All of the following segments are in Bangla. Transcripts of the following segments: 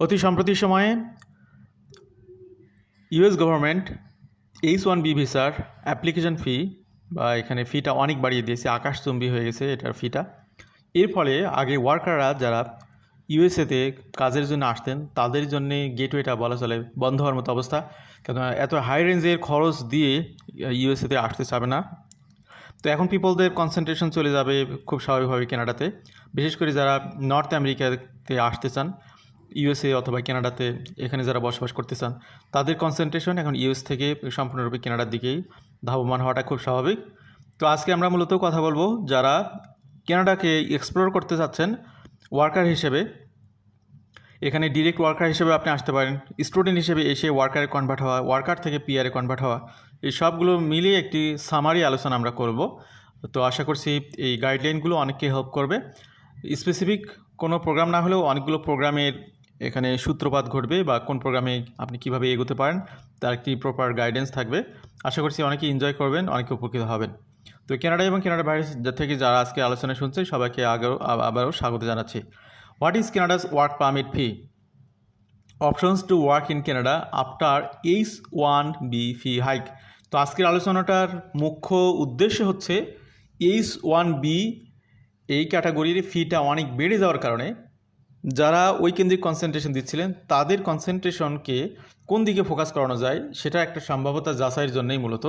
অতি সম্প্রতি সময়ে US government H one B ভিসার অ্যাপ্লিকেশন ফি বা এখানে ফিটা অনেক বাড়িয়ে দিয়েছে, আকাশচুম্বী হয়ে গেছে এটার ফিটা। এর ফলে আগে ওয়ার্কাররা যারা ইউএসএতে কাজের জন্য আসতেন, তাদের জন্য গেটওয়েটা বলা চলে, বন্ধ হওয়ার মতো অবস্থা। কেন এত হাই রেঞ্জের খরচ দিয়ে ইউএসএতে আসতে চাবে না। তো এখন পিপলদের কনসেন্ট্রেশন চলে যাবে খুব স্বাভাবিকভাবে কেনাডাতে। বিশেষ করে যারা নর্থ আমেরিকাতে আসতে চান ইউএসএ অথবা কানাডাতে এখানে যারা বসবাস করতে চান তাদের কনসেন্ট্রেশন এখন ইউএস থেকে সম্পূর্ণরূপে কানাডার দিকেই ধাবমান হওয়াটা খুব স্বাভাবিক। তো আজকে আমরা মূলত কথা বলব যারা কানাডাকে এক্সপ্লোর করতে চাচ্ছেন ওয়ার্কার হিসেবে। এখানে ডিরেক্ট ওয়ার্কার হিসেবে আপনি আসতে পারেন স্টুডেন্ট হিসেবে এসে ওয়ার্কারে কনভার্ট হওয়া ওয়ার্কার থেকে পিআরে কনভার্ট হওয়া, এই সবগুলো মিলিয়ে একটি সামারি আলোচনা আমরা করব। তো আশা করছি এই গাইডলাইনগুলো অনেককে হেল্প করবে। স্পেসিফিক কোনো প্রোগ্রাম না হলেও অনেকগুলো প্রোগ্রামের এখানে সূত্রপাত ঘটবে বা কোন প্রোগ্রামে আপনি কীভাবে এগোতে পারেন, তার একটি প্রপার গাইডেন্স থাকবে। আশা করছি অনেকে এনজয় করবেন, অনেকে উপকৃত হবেন। তো কানাডা এবং কানাডা বাইরে থেকে যারা আজকে আলোচনা শুনছে, সবাইকে আগেও, আবারও স্বাগত জানাচ্ছি। What is Canada's work permit fee options to work in Canada after H one B fee hike তো আজকের আলোচনাটার মুখ্য উদ্দেশ্য হচ্ছে এইচ ওয়ান বি এই ক্যাটাগরির ফিটা অনেক বেড়ে যাওয়ার কারণে যারা ওই কেন্দ্রিক কনসেন্ট্রেশন দিচ্ছিলেন, তাদের কনসেন্ট্রেশনকে কোন দিকে ফোকাস করানো যায়, সেটা একটা সম্ভাব্যতা যাচাইয়ের জন্যই মূলত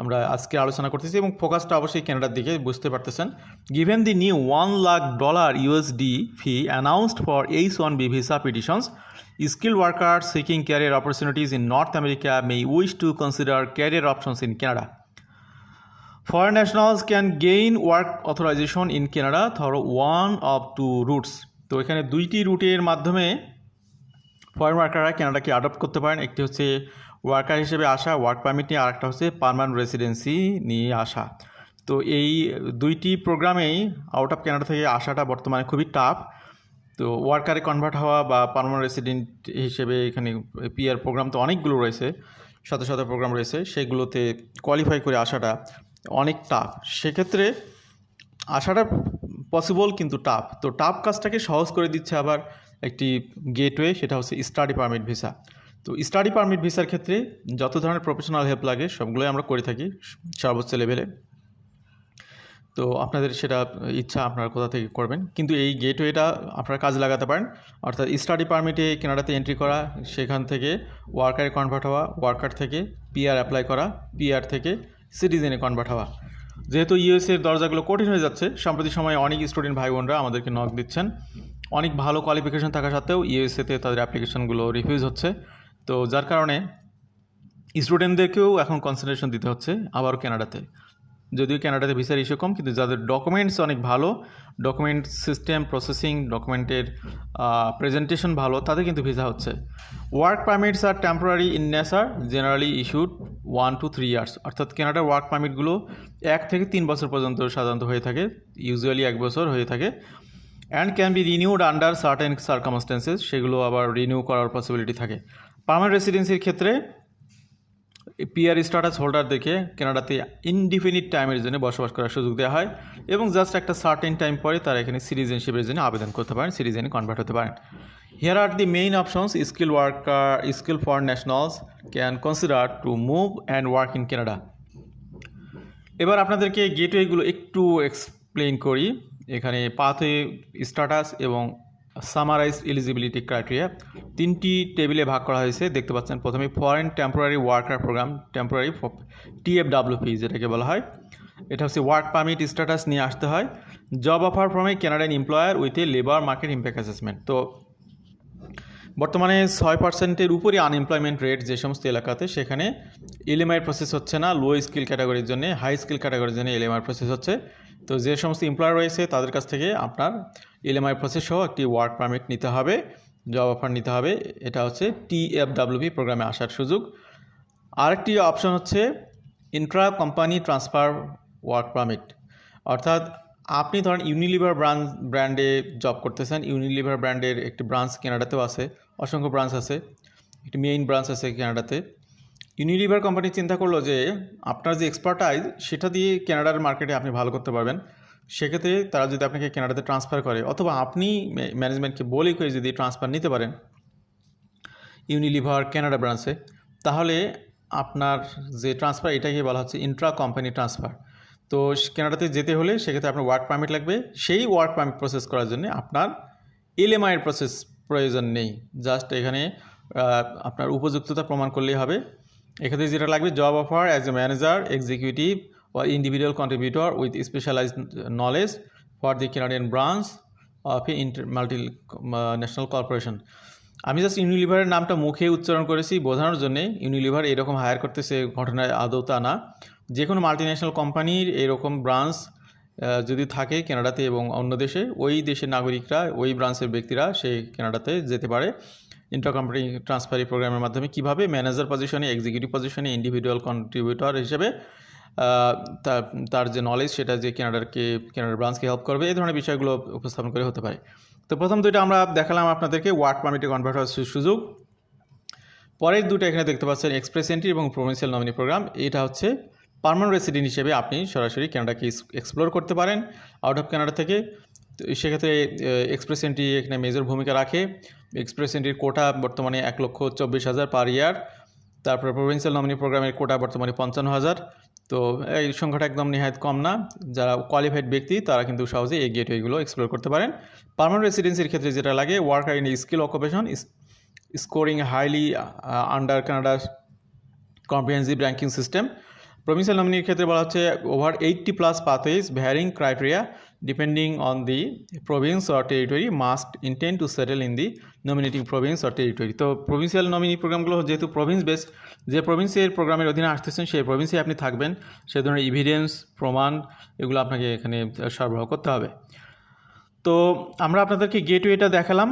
আমরা আজকে আলোচনা করতেছি এবং ফোকাসটা অবশ্যই ক্যানাডার দিকে বুঝতে পারতেছেন। Given the new one lakh dollar USD fee announced for H one B visa petitions skill worker seeking career opportunities in North America may wish to consider career options in Canada foreign nationals can gain work authorization in Canada through one of two routes তো এখানে দুইটি রুটের মাধ্যমে ফরেন ওয়ার্কাররা কানাডাকে অ্যাডপ্ট করতে পারেন। একটি হচ্ছে ওয়ার্কার হিসেবে আসা ওয়ার্ক পারমিট নিয়ে, আরেকটা হচ্ছে পারমানেন্ট রেসিডেন্সি নিয়ে আসা। তো এই দুইটি প্রোগ্রামেই আউট অফ কানাডা থেকে আসাটা বর্তমানে খুবই টাফ তো ওয়ার্কারে কনভার্ট হওয়া বা পারমানেন্ট রেসিডেন্ট হিসেবে এখানে পিআর প্রোগ্রাম তো অনেকগুলো রয়েছে, শত শত প্রোগ্রাম রয়েছে, সেগুলোতে কোয়ালিফাই করে আসাটা অনেক টাফ সেক্ষেত্রে আসাটা পসিবল কিন্তু টাফ তো টাফ কাজটাকে সহজ করে দিচ্ছে আবার একটি গেটওয়ে সেটা হচ্ছে স্টাডি পারমিট ভিসা তো স্টাডি পারমিট ভিসার ক্ষেত্রে যত ধরনের প্রফেশনাল হেল্প লাগে, সবগুলোই আমরা করে থাকি সর্বোচ্চ লেভেলে তো আপনাদের সেটা ইচ্ছা, আপনারা কোথা থেকে করবেন? কিন্তু এই গেটওয়েটা আপনারা কাজে লাগাতে পারেন। অর্থাৎ স্টাডি পারমিটে কেনাডাতে এন্ট্রি করা, সেখান থেকে ওয়ার্কারে কনভার্ট হওয়া ওয়ার্কার থেকে পিআর অ্যাপ্লাই করা পিআর থেকে সিটিজেনে কনভার্ট হওয়া। যেহেতু ইউএসএর দরজাগুলো কঠিন হয়ে যাচ্ছে, সাম্প্রতিক সময়ে অনেক স্টুডেন্ট ভাই বোনরা আমাদেরকে নক দিচ্ছেন। অনেক ভালো কোয়ালিফিকেশন থাকা সত্ত্বেও ইউএসএতে তাদের অ্যাপ্লিকেশনগুলো রিফিউজ হচ্ছে। তো যার কারণে স্টুডেন্টদেরকেও এখন কনসেন্ট্রেশন দিতে হচ্ছে আবার কানাডাতে যদিও কানাডাতে ভিসার ইস্যু কম, কিন্তু যাদের ডকুমেন্টস অনেক ভালো ডকুমেন্ট সিস্টেম প্রসেসিং ডকুমেন্টের প্রেজেন্টেশন ভালো, তাদের কিন্তু ভিসা হচ্ছে। Work permits are temporary in nature generally issued one two three years অর্থাৎ কানাডার ওয়ার্ক পারমিটগুলো এক থেকে তিন বছর পর্যন্ত সাধারণত হয়ে থাকে ইউজুয়ালি এক বছর হয়ে থাকে and can be renewed under certain circumstances সেগুলো আবার রিনিউ করার পসিবিলিটি থাকে। পার্মানেন্ট রেসিডেন্সির ক্ষেত্রে পিআর স্ট্যাটাস হোল্ডার দেখে কানাডাতে ইনডিফিনিট টাইমের জন্য বসবাস করার সুযোগ দেওয়া হয় এবং জাস্ট একটা সার্টেন টাইম পরে তারা এখানে সিটিজেনশিপের জন্য আবেদন করতে পারেন সিটিজেনে কনভার্ট হতে পারেন। Here are the main options skill worker skill for nationals can consider to move and work in Canada এবার আপনাদেরকে গেটওয়েগুলো একটু এক্সপ্লেন করি। এখানে পাথওয়ে স্ট্যাটাস এবং সামারাইজ এলিজিবিলিটি ক্রাইটেরিয়া তিনটি টেবিলে ভাগ করা হয়েছে, দেখতে পাচ্ছেন প্রথমে foreign temporary worker program temporary TFWP যেটাকে বলা হয়। এটা হচ্ছে ওয়ার্ক পারমিট স্ট্যাটাস নিয়ে আসতে হয়। Job offer from Canadian employer with a labour market impact assessment তো বর্তমানে ছয় পার্সেন্টের উপরে আনএমপ্লয়মেন্ট রেট যে সমস্ত এলাকাতে, সেখানে এলএমআই প্রসেস হচ্ছে না লো স্কিল ক্যাটাগরির জন্য হাই স্কিল ক্যাটাগরির জন্য এলএমআই প্রসেস হচ্ছে। তো যে সমস্ত এমপ্লয়ার রয়েছে, তাদের কাছ থেকে আপনার এলএমআই প্রসেস সহ একটি ওয়ার্ক পারমিট নিতে হবে জব অফার নিতে হবে, এটা হচ্ছে টিএফডাব্লিউপি প্রোগ্রামে আসার সুযোগ। আরেকটি অপশন হচ্ছে intra company transfer work permit অর্থাৎ আপনি ধরেন ইউনিলিভার ব্রাঞ্চ ব্র্যান্ডে জব করতেছেন ইউনিলিভার ব্র্যান্ডের একটি ব্রাঞ্চ কেনাডাতেও আছে, অসংখ্য ব্রাঞ্চ আছে, একটি মেইন ব্রাঞ্চ আছে কেনাডাতে ইউনিলিভার কোম্পানি চিন্তা করল যে আপনার যে এক্সপার্টাইজ সেটা দিয়ে কেনাডার মার্কেটে আপনি ভালো করতে পারবেন। সেক্ষেত্রে তারা যদি আপনাকে কেনাডাতে ট্রান্সফার করে, অথবা আপনি ম্যানেজমেন্টকে বলেই করে যদি ট্রান্সফার নিতে পারেন ইউনিলিভার কানাডা ব্রাঞ্চে তাহলে আপনার যে ট্রান্সফার এটাকে বলা হচ্ছে ইন্ট্রা কোম্পানি ট্রান্সফার তো কানাডাতে যেতে হলে সেক্ষেত্রে আপনার ওয়ার্ক পারমিট লাগবে। সেই ওয়ার্ক পারমিট প্রসেস করার জন্য আপনার এলএমআইয়ের প্রসেস প্রয়োজন নেই। জাস্ট এখানে আপনার উপযুক্ততা প্রমাণ করলেই হবে। এক্ষেত্রে যেটা লাগবে job offer as a manager executive or individual contributor with specialized knowledge for the Canadian branch of a multinational corporation. আমি জাস্ট ইউনিলিভারের নামটা মুখে উচ্চারণ করেছি, বোঝানোর জন্য ইউনিলিভার এরকম হায়ার করতেছে ঘটনায় আদৌ তা না। যে কোনো মাল্টিন্যাশনাল কোম্পানির এরকম ব্রাঞ্চ যদি থাকে কানাডাতে এবং অন্য দেশে, ওই দেশের নাগরিকরা, ওই ব্রাঞ্চের ব্যক্তিরা সেই কানাডাতে যেতে পারে। ইন্টার কোম্পানি ট্রান্সফারি প্রোগ্রামের মাধ্যমে কীভাবে ম্যানেজার পজিশনে এক্সিকিউটিভ পজিশনে ইন্ডিভিজুয়াল কন্ট্রিবিউটর হিসেবে তার যে নলেজ সেটা যে কেনাডারকে, কেনাডার ব্রাঞ্চকে হেল্প করবে, এই ধরনের বিষয়গুলো উপস্থাপন করে হতে পারে। তো প্রথম দুইটা আমরা দেখালাম আপনাদেরকে ওয়ার্ক পারমিটে কনভার্ট হওয়ার সুযোগ। পরের দুটো এখানে দেখতে পাচ্ছেন এক্সপ্রেস এন্ট্রি এবং প্রভিন্সিয়াল নমিনি প্রোগ্রাম এটা হচ্ছে পার্মানেন্ট রেসিডেন্ট হিসেবে আপনি সরাসরি কানাডাকে এক্সপ্লোর করতে পারেন আউট অফ কানাডা থেকে। সেক্ষেত্রে এক্সপ্রেস এন্ট্রি এখানে মেজর ভূমিকা রাখে। এক্সপ্রেস এন্ট্রির কোটা বর্তমানে এক লক্ষ চব্বিশ হাজার পার ইয়ার তারপরে প্রভিন্সিয়াল নমিনি প্রোগ্রামের কোটা বর্তমানে পঞ্চান্ন হাজার। তো এই সংখ্যাটা একদম নিহায়ত কম না। যারা কোয়ালিফাইড ব্যক্তি, তারা কিন্তু সহজে এই গেটওয়েগুলো এক্সপ্লোর করতে পারেন। পার্মানেন্ট রেসিডেন্সির ক্ষেত্রে যেটা লাগে worker in skill occupation scoring highly under Canada comprehensive ranking system. Provincial নমিনির ক্ষেত্রে বলা হচ্ছে over eighty plus pathways varying criteria depending on the province or territory must intend to settle in the nominating province or territory তো প্রভিন্সিয়াল নমিনি প্রোগ্রামগুলো যেহেতু প্রভিন্স বেসড যে প্রভিন্সের প্রোগ্রামের অধীনে আসতেছেন, সেই প্রভিন্সে আপনি থাকবেন। সে ধরনের ইভিডেন্স প্রমাণ, এগুলো আপনাকে এখানে সরবরাহ করতে হবে। তো আমরা আপনাদেরকে গেটওয়েটা দেখালাম,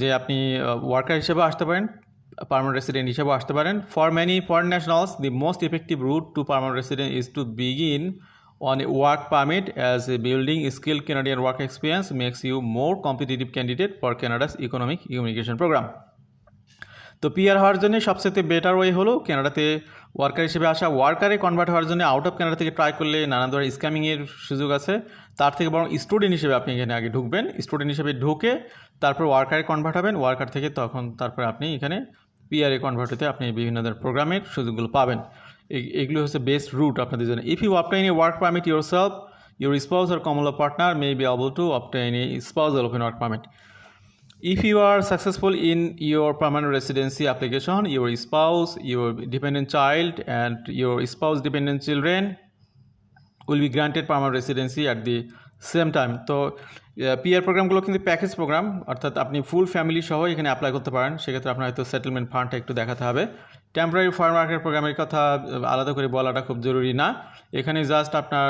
যে আপনি ওয়ার্কার হিসেবে আসতে পারেন পার্মানেন্ট রেসিডেন্ট হিসেবেও আসতে পারেন। For many foreign nationals the most effective route to permanent resident is to begin on a work permit as a building skill Canadian work experience makes you more competitive candidate for Canada's economic communication program তো পিআর হওয়ার জন্য সবচেয়ে বেটার ওয়ে হলো কানাডাতে ওয়ার্কার হিসেবে আসা। ওয়ার্কারে কনভার্ট হওয়ার জন্য আউট অফ কানাডা থেকে ট্রাই করলে নানা ধরনের স্ক্যামিংয়ের সুযোগ আছে। তার থেকে বরং স্টুডেন্ট হিসেবে আপনি এখানে আগে ঢুকবেন। স্টুডেন্ট হিসেবে ঢুকে তারপর ওয়ার্কারে কনভার্ট হবেন। ওয়ার্কার থেকে তখন তারপর আপনি এখানে পিআরএ কনভার্ট হতে আপনি বিভিন্ন ধরনের প্রোগ্রামের সুযোগগুলো পাবেন। এগুলো হচ্ছে বেস্ট রুট আপনাদের জন্য। If you obtain a work permit yourself your spouse or common partner may be able to obtain a spousal open work permit If you are successful in your permanent residency application, your spouse, your dependent child, and your spouse dependent children will be granted permanent residency at the same time তো পিআর প্রোগ্রামগুলো কিন্তু প্যাকেজ প্রোগ্রাম অর্থাৎ আপনি ফুল ফ্যামিলি সহ এখানে অ্যাপ্লাই করতে পারেন। সেক্ষেত্রে আপনার হয়তো সেটেলমেন্ট ফান্ডটা একটু দেখাতে হবে। টেম্পোরারি ফার্ম ওয়ার্কার প্রোগ্রামের কথা আলাদা করে বলাটা খুব জরুরি না। এখানে জাস্ট আপনার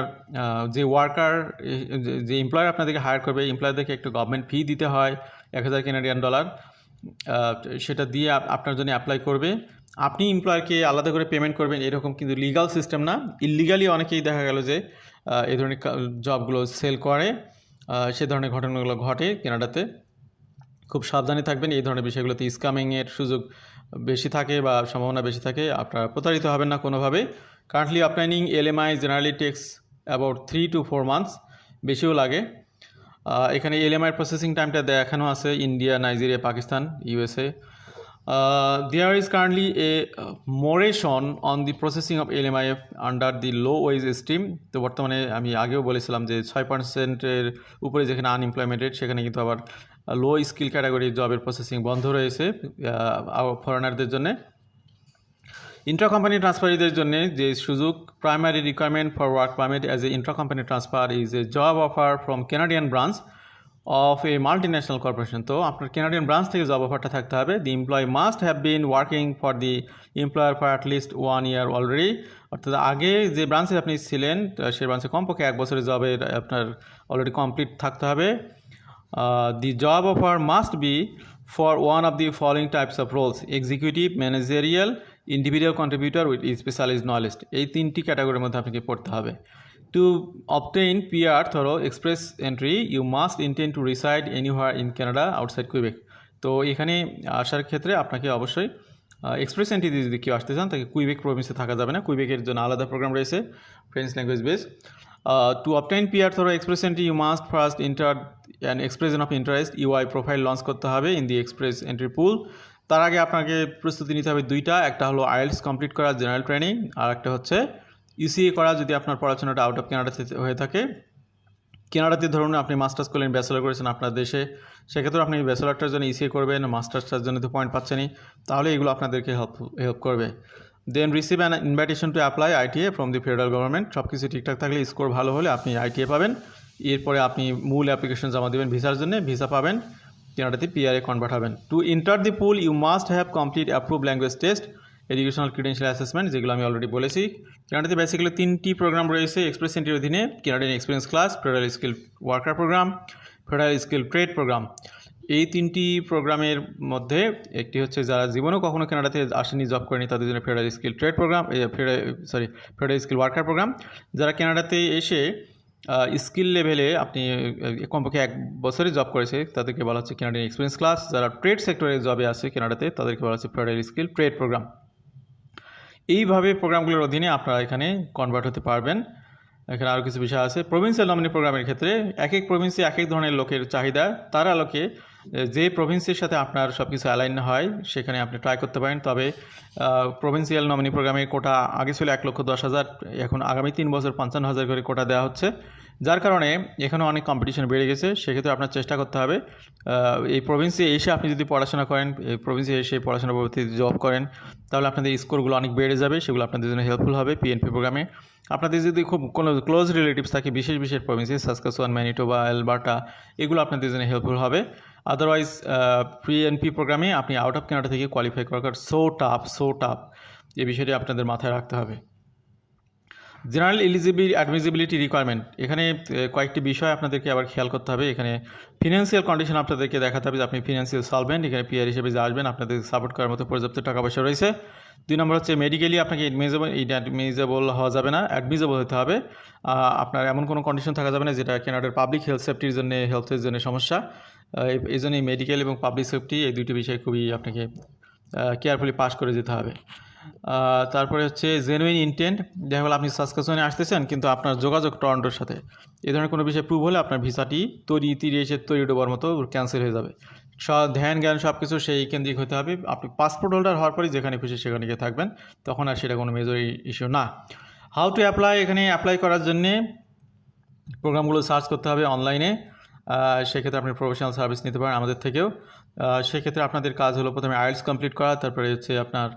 যে ওয়ার্কার যে এমপ্লয়ার আপনাদেরকে হায়ার করবে এমপ্লয়ারদেরকে একটু গভর্নমেন্ট ফি দিতে হয়, এক হাজার কেনাডিয়ান ডলার সেটা দিয়ে আপনার জন্য অ্যাপ্লাই করবে। আপনি এমপ্লয়ারকে আলাদা করে পেমেন্ট করবেন, এরকম কিন্তু লিগাল সিস্টেম না। ইলিগালি অনেকেই দেখা গেল যে এই ধরনের জবগুলো সেল করে সে ধরনের ঘটনাগুলো ঘটে কেনাডাতে খুব সাবধানে থাকবেন। এই ধরনের বিষয়গুলোতে স্ক্যামিংয়ের সুযোগ বেশি থাকে বা সম্ভাবনা বেশি থাকে। আপনারা প্রতারিত হবেন না কোনোভাবে। Currently আপলাইনিং LMIA generally takes about three to four months বেশিও লাগে। এখানে এলএমআই প্রসেসিং টাইমটা দেখানো আছে। India Nigeria Pakistan USA there is currently a moratorium on the processing of LMIAs under the low wage stream তো বর্তমানে আমি আগেও বলেছিলাম যে ছয় পার্সেন্টের উপরে যেখানে আনএমপ্লয়মেন্ট রেট সেখানে কিন্তু আবার লো স্কিল ক্যাটাগরি জবের প্রসেসিং বন্ধ রয়েছে ফরেনারদের জন্য। ইন্ট্রা কোম্পানি ট্রান্সফারিদের জন্য যে সুযোগ primary requirement for work permit as a intra company transfer is a job offer from Canadian branch of a multinational corporation তো আপনার কেনাডিয়ান ব্রাঞ্চ থেকে জব অফারটা থাকতে হবে। The employee must have been working for the employer for at least one year already অর্থাৎ আগে যে ব্রাঞ্চে আপনি ছিলেন সেই ব্রাঞ্চে কমপক্ষে এক বছরের জবের আপনার অলরেডি কমপ্লিট থাকতে হবে। The job offer must be for one of the following types of roles executive managerial, individual contributor with specialized knowledge এই তিনটি ক্যাটাগরির মধ্যে আপনাকে পড়তে হবে। To obtain PR through express entry you must intend to reside anywhere in Canada outside Quebec তো এখানে আসার ক্ষেত্রে আপনাকে অবশ্যই এক্সপ্রেস এন্ট্রি দিয়ে যদি কেউ আসতে চান, তাকে কুইবেক প্রভিন্সে থাকা যাবে না। কুইবেকের জন্য আলাদা প্রোগ্রাম রয়েছে French language base to obtain PR through express entry you must first enter an expression of interest EOI profile launch করতে হবে in the express entry pool তার আগে আপনাকে প্রস্তুতি নিতে হবে দুইটা, একটা হলো আইএলস কমপ্লিট করা জেনারেল ট্রেনিং আর একটা হচ্ছে ইউসিএ করা যদি আপনার পড়াশোনাটা আউট অফ কানাডাতে হয়ে থাকে কেনাডাতে ধরুন আপনি মাস্টার্স করলেন ব্যাচেলার করেছেন আপনার দেশে, সেক্ষেত্রে আপনি ব্যাচেলারটার জন্য ইসিএ করবেন মাস্টার্সটার জন্য তো পয়েন্ট পাচ্ছেনই, তাহলে এগুলো আপনাদেরকে হেল্প হেল্প করবে। Then receive an invitation to apply ITA from the federal government সব কিছু ঠিকঠাক থাকলে স্কোর ভালো হলে আপনি আইটিএ পাবেন। এরপরে আপনি মূল অ্যাপ্লিকেশন জমা দেবেন, ভিসার জন্য ভিসা পাবেন কেনাডাতে পিআরএ কনভার্ট হবেন। To enter the pool you must have complete approve language test educational credential assessment যেগুলো আমি অলরেডি বলেছি। কেনাডাতে বেসিক্যালি তিনটি প্রোগ্রাম রয়েছে এক্সপ্রেস এন্ট্রির অধীনে Canadian experience class federal skill worker program federal skill trade program এই তিনটি প্রোগ্রামের মধ্যে একটি হচ্ছে যারা জীবনেও কখনো কেনাডাতে আসেনি জব করেনি, তাদের জন্য federal skill trade program sorry federal skill worker program যারা কেনাডাতে এসে স্কিল লেভেলে আপনি কমপক্ষে এক বছরে জব করেছে, তাদেরকে বলা হচ্ছে কেনাডিয়ান এক্সপিরিয়েন্স ক্লাস যারা ট্রেড সেক্টরে জবে আছে কেনাডাতে, তাদেরকে বলা হচ্ছে ফেডারেল স্কিল ট্রেড প্রোগ্রাম এইভাবে প্রোগ্রামগুলোর অধীনে আপনারা এখানে কনভার্ট হতে পারবেন। এখানে আরও কিছু বিষয় আছে। প্রভিন্সিয়াল নমিনি প্রোগ্রামের ক্ষেত্রে এক এক প্রভিন্সে এক এক ধরনের লোকের চাহিদা, তার আলোকে যে প্রভিন্সের সাথে আপনার সব কিছু অ্যালাইন হয়, সেখানে আপনি ট্রাই করতে পারেন। তবে প্রভিন্সিয়াল নমিনি প্রোগ্রামের কোটা আগে ছিল এক লক্ষ দশ হাজার, এখন আগামী তিন বছর পঞ্চান্ন হাজার করে কোটা দেওয়া হচ্ছে। যার কারণে এখানে অনেক কম্পিটিশন বেড়ে গেছে, সেক্ষেত্রে আপনার চেষ্টা করতে হবে এই প্রভিন্সে এসে আপনি যদি পড়াশোনা করেন, এই প্রভিন্সে এসে পড়াশোনা পরবর্তী জব করেন, তাহলে আপনাদের স্কোরগুলো অনেক বেড়ে যাবে, সেগুলো আপনাদের জন্য হেল্পফুল হবে পিএনপি প্রোগ্রামে আপনাদের যদি খুব কোনো ক্লোজ রিলেটিভস থাকে, বিশেষ বিশেষ প্রভিন্সে সাসকাসোয়ান ম্যানিটোবা অ্যালবার্টা এগুলো আপনাদের জন্য হেল্পফুল হবে। আদারওয়াইজ প্রি এন পি প্রোগ্রামে আপনি আউট অফ কানাডা থেকে কোয়ালিফাই করার সো টাফ সো টাফ এই বিষয়টি আপনাদের মাথায় রাখতে হবে। জেনারেল এলিজিবিলিটি অ্যাডমিজিবিলিটি রিকোয়ারমেন্ট এখানে কয়েকটি বিষয় আপনাদেরকে আবার খেয়াল করতে হবে। এখানে ফিনান্সিয়াল কন্ডিশন আপনাদেরকে দেখাতে হবে যে আপনি ফিনান্সিয়াল সলভেন্ট এখানে পিআর হিসেবে যে আসবেন আপনাদের সাপোর্ট করার মতো পর্যাপ্ত টাকা পয়সা রয়েছে। দুই নম্বর হচ্ছে মেডিকেলি আপনাকে এডমিজেবল অ্যাডমিজেবল হওয়া যাবে না অ্যাডমিজেবল হতে হবে। আপনার এমন কোনো কন্ডিশন থাকা যাবে না যেটা কেনাডার পাবলিক হেলথ সেফটির জন্য হেলথের জন্য সমস্যা। এই- জন্যই মেডিকেল এবং পাবলিক সেফটি এই দুটি বিষয় খুবই আপনাকে কেয়ারফুলি পাস করে যেতে হবে। তারপরে হচ্ছে জেনুইন ইন্টেন্ট দেখা গেলো আপনি সাসকাসনে আসতেছেন, কিন্তু আপনার যোগাযোগ টরন্টোর সাথে। এই ধরনের কোনো বিষয় প্রুভ হলে আপনার ভিসাটি তৈরি তীরে এসে তৈরি ডোবার মতো ক্যান্সেল হয়ে যাবে। সব ধ্যান, জ্ঞান সব কিছু সেই কেন্দ্রিক হতে হবে। আপনি পাসপোর্ট হোল্ডার হওয়ার পরই যেখানে খুশি সেখানে গিয়ে থাকবেন, তখন আর সেটা কোনো মেজর ইস্যু না। হাউ টু অ্যাপ্লাই এখানে অ্যাপ্লাই করার জন্যে প্রোগ্রামগুলো সার্চ করতে হবে অনলাইনে সেক্ষেত্রে আপনি প্রফেশনাল সার্ভিস নিতে পারেন আমাদের থেকেও। সেক্ষেত্রে আপনাদের কাজ হলো প্রথমে আইএলস কমপ্লিট করা, তারপরে হচ্ছে আপনার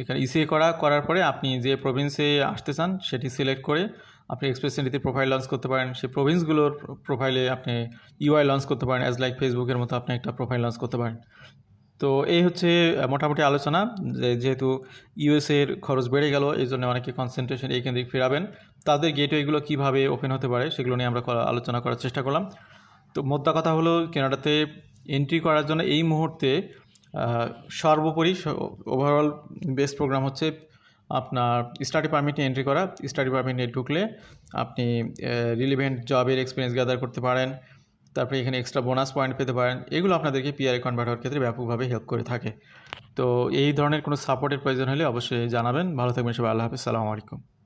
এখানে ইসিএ করা, করার পরে আপনি যে প্রভিন্সে আসতে চান, সেটি সিলেক্ট করে আপনি এক্সপ্রেস এন্ট্রিতে প্রোফাইল লঞ্চ করতে পারেন। সেই প্রভিন্সগুলোর প্রোফাইলে আপনি ইউআই লঞ্চ করতে পারেন অ্যাজ লাইক ফেসবুকের মতো আপনি একটা প্রোফাইল লঞ্চ করতে পারেন। তো এই হচ্ছে মোটামুটি আলোচনা। যেহেতু ইউএসএর খরচ বেড়ে গেল, এই জন্য অনেকে কনসেন্ট্রেশন এই কেন্দ্রিক ফেরাবেন। তাদের গেটওয়েগুলো কীভাবে ওপেন হতে পারে, সেগুলো নিয়ে আমরা আলোচনা করার চেষ্টা করলাম। তো মোদ্দা কথা হলো, কেনাডাতে এন্ট্রি করার জন্য এই মুহূর্তে সর্বোপরি ওভারঅল বেস্ট প্রোগ্রাম হচ্ছে আপনার স্টাডি পারমিটে এন্ট্রি করা। স্টাডি পারমিটে ঢুকলে আপনি রিলিভেন্ট জবের এক্সপিরিয়েন্স গ্যাদার করতে পারেন। তারপরে এখানে এক্সট্রা বোনাস পয়েন্ট পেতে পারেন। এগুলো আপনাদেরকে পিআরএ কনভার্ট হওয়ার ক্ষেত্রে ব্যাপকভাবে হেল্প করে থাকে। তো এই ধরনের কোনো সাপোর্টের প্রয়োজন হলে অবশ্যই জানাবেন। ভালো থাকবেন সবাই। আল্লাহ হাফিজ। সালামু আলাইকুম।